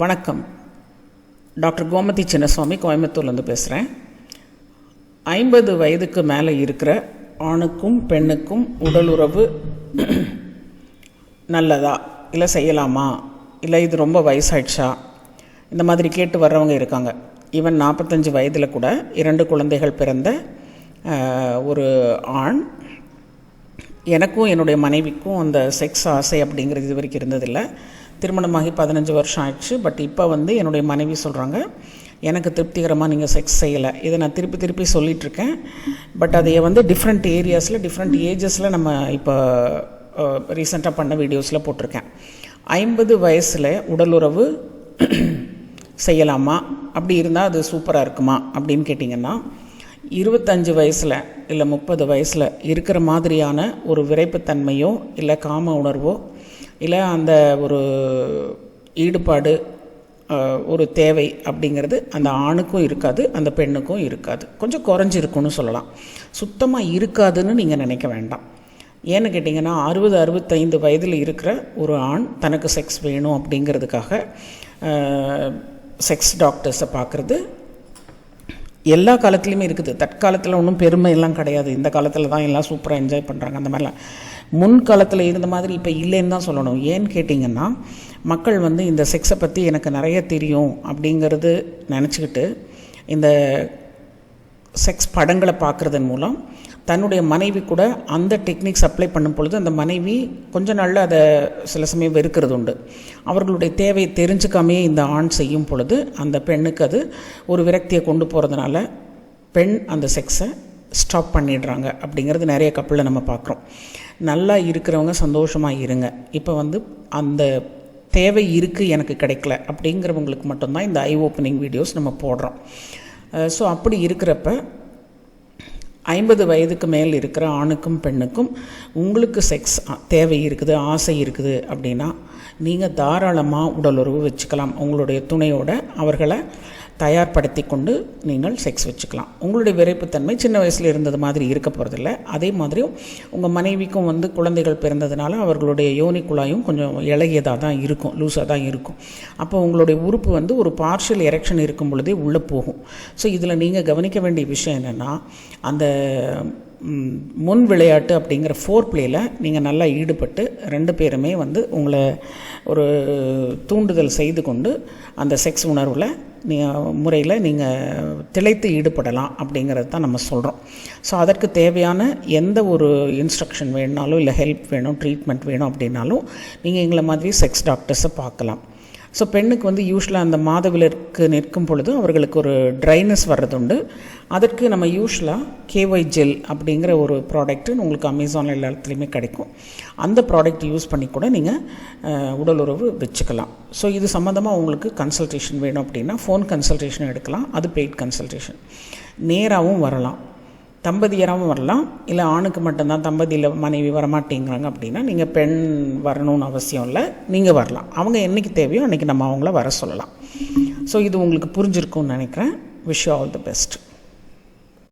வணக்கம். டாக்டர் கோமதி சின்னசுவாமி கோயம்புத்தூர்லேருந்து பேசுகிறேன் ஐம்பது வயதுக்கு மேலே இருக்கிற ஆணுக்கும் பெண்ணுக்கும் உடலுறவு நல்லதா? இல்லை செய்யலாமா? இல்லை இது ரொம்ப வயசாயிடுச்சா? இந்த மாதிரி கேட்டு வர்றவங்க இருக்காங்க. ஈவன் நாற்பத்தஞ்சு வயதில் கூட இரண்டு குழந்தைகள் பிறந்த ஒரு ஆண். எனக்கும் என்னுடைய மனைவிக்கும் அந்த செக்ஸ் ஆசை அப்படிங்கிறது இது வரைக்கும் இருந்ததில்லை. திருமணமாகி பதினஞ்சு வருஷம் ஆயிடுச்சு. பட் இப்போ வந்து என்னுடைய மனைவி சொல்கிறாங்க எனக்கு திருப்திகரமாக நீங்கள் செக்ஸ் செய்யலை. இதை நான் திருப்பி திருப்பி சொல்லிகிட்ருக்கேன் இருக்கேன் பட் அதை வந்து டிஃப்ரெண்ட் ஏரியாஸில் டிஃப்ரெண்ட் ஏஜஸில் நம்ம இப்போ ரீசெண்டாக பண்ண வீடியோஸில் போட்டிருக்கேன். ஐம்பது வயசில் உடலுறவு செய்யலாமா? அப்படி இருந்தால் அது சூப்பராக இருக்குமா? அப்படின்னு கேட்டிங்கன்னா இருபத்தஞ்சு வயசில் இல்லை முப்பது வயசில் இருக்கிற மாதிரியான ஒரு விரைப்புத்தன்மையோ இல்லை காம உணர்வோ இல்லை அந்த ஒரு ஈடுபாடு ஒரு தேவை அப்படிங்கிறது அந்த ஆணுக்கும் இருக்காது அந்த பெண்ணுக்கும் இருக்காது. கொஞ்சம் குறைஞ்சிருக்குன்னு சொல்லலாம். சுத்தமாக இருக்காதுன்னு நீங்கள் நினைக்க வேண்டாம். ஏன்னு கேட்டிங்கன்னா அறுபது அறுபத்தைந்து வயதில் இருக்கிற ஒரு ஆண் தனக்கு செக்ஸ் வேணும் அப்படிங்கிறதுக்காக செக்ஸ் டாக்டர்ஸை பார்க்குறது எல்லா காலத்துலேயுமே இருக்குது. தற்காலத்தில் ஒன்றும் பெருமை எல்லாம் கிடையாது. இந்த காலத்தில் தான் எல்லாம் சூப்பராக என்ஜாய் பண்ணுறாங்க அந்த மாதிரிலாம். முன் காலத்தில் இருந்த மாதிரி இப்போ இல்லைன்னு தான் சொல்லணும். ஏன்னு கேட்டிங்கன்னா மக்கள் வந்து இந்த செக்ஸை பற்றி எனக்கு நிறைய தெரியும் அப்படிங்கிறது நினச்சிக்கிட்டு இந்த செக்ஸ் படங்களை பார்க்குறதன் மூலம் தன்னுடைய மனைவி கூட அந்த டெக்னிக்ஸ் அப்ளை பண்ணும் பொழுது அந்த மனைவி கொஞ்ச நாளில் அதை சில சமயம் வெறுக்கிறது உண்டு அவர்களுடைய தேவையை தெரிஞ்சுக்காமையே இந்த ஆண் செய்யும் பொழுது அந்த பெண்ணுக்கு அது ஒரு விரக்தியை கொண்டு போகிறதுனால பெண் அந்த செக்ஸை ஸ்டாப் பண்ணிடுறாங்க அப்படிங்கிறது நிறைய கப்பலில் நம்ம பார்க்குறோம். நல்லா இருக்கிறவங்க சந்தோஷமாக இருங்க. இப்போ வந்து அந்த தேவை இருக்குது எனக்கு கிடைக்கல அப்படிங்கிறவங்களுக்கு மட்டும்தான் இந்த ஐ ஓப்பனிங் வீடியோஸ் நம்ம போடுறோம். ஸோ அப்படி இருக்கிறப்ப ஐம்பது வயதுக்கு மேல் இருக்கிற ஆணுக்கும் பெண்ணுக்கும் உங்களுக்கு செக்ஸ் தேவை இருக்குது ஆசை இருக்குது அப்படின்னா நீங்கள் தாராளமாக உடலுறவு வச்சுக்கலாம். உங்களுடைய துணையோட அவர்களை தயார்படுத்தி கொண்டு நீங்கள் செக்ஸ் வச்சுக்கலாம். உங்களுடைய விரைப்புத்தன்மை சின்ன வயசில் இருந்தது மாதிரி இருக்க போகிறதில்ல அதே மாதிரியும் உங்கள் மனைவிக்கும் வந்து குழந்தைகள் பிறந்ததுனால அவர்களுடைய யோனி குழாயும் கொஞ்சம் இலகியதாக தான் இருக்கும் லூஸாக தான் இருக்கும். அப்போ உங்களுடைய உறுப்பு வந்து ஒரு பார்ஷியல் எரெக்ஷன் இருக்கும் பொழுதே உள்ளே போகும். ஸோ இதில் நீங்கள் கவனிக்க வேண்டிய விஷயம் என்னென்னா அந்த முன் விளையாட்டு அப்படிங்கிற ஃபோர் பிளேயில் நீங்கள் நல்லா ஈடுபட்டு ரெண்டு பேருமே வந்து உங்களை ஒரு தூண்டுதல் செய்து கொண்டு அந்த செக்ஸ் உணர்வில் நீ முறையில் நீங்கள் திளைத்து ஈடுபடலாம் அப்படிங்கிறது தான் நம்ம சொல்கிறோம் ஸோ அதற்கு தேவையான எந்த ஒரு இன்ஸ்ட்ரக்ஷன் வேணுனாலும் இல்லை ஹெல்ப் வேணும் ட்ரீட்மெண்ட் வேணும் அப்படின்னாலும் நீங்கள் எங்களை மாதிரி செக்ஸ் டாக்டர்ஸை பார்க்கலாம். ஸோ பெண்ணுக்கு வந்து யூஸ்வலாக அந்த மாதவிலக்கு நிற்கும் பொழுது அவர்களுக்கு ஒரு ட்ரைனஸ் வர்றதுண்டு. அதற்கு நம்ம யூஸ்வலாக கேஒய் ஜெல் அப்படிங்கிற ஒரு ப்ராடக்ட்டு உங்களுக்கு அமேசானில் எல்லா இடத்துலையுமே கிடைக்கும். அந்த ப்ராடக்ட் யூஸ் பண்ணி கூட நீங்கள் உடல் உறவு வச்சுக்கலாம். ஸோ இது சம்மந்தமாக உங்களுக்கு கன்சல்டேஷன் வேணும் அப்படின்னா ஃபோன் கன்சல்டேஷன் எடுக்கலாம். அது பெய்ட் கன்சல்டேஷன் நேராகவும் வரலாம். தம்பதியராகவும் வரலாம். இல்லை ஆணுக்கு மட்டும்தான் தம்பதியில் மனைவி வரமாட்டேங்கிறாங்க அப்படின்னா நீங்கள் பெண் வரணும்னு அவசியம் இல்லை. நீங்கள் வரலாம். அவங்க என்னைக்கு தேவையோ அன்றைக்கி நம்ம அவங்கள வர சொல்லலாம். ஸோ இது உங்களுக்கு புரிஞ்சிருக்கும்னு நினைக்கிறேன். Wish all the best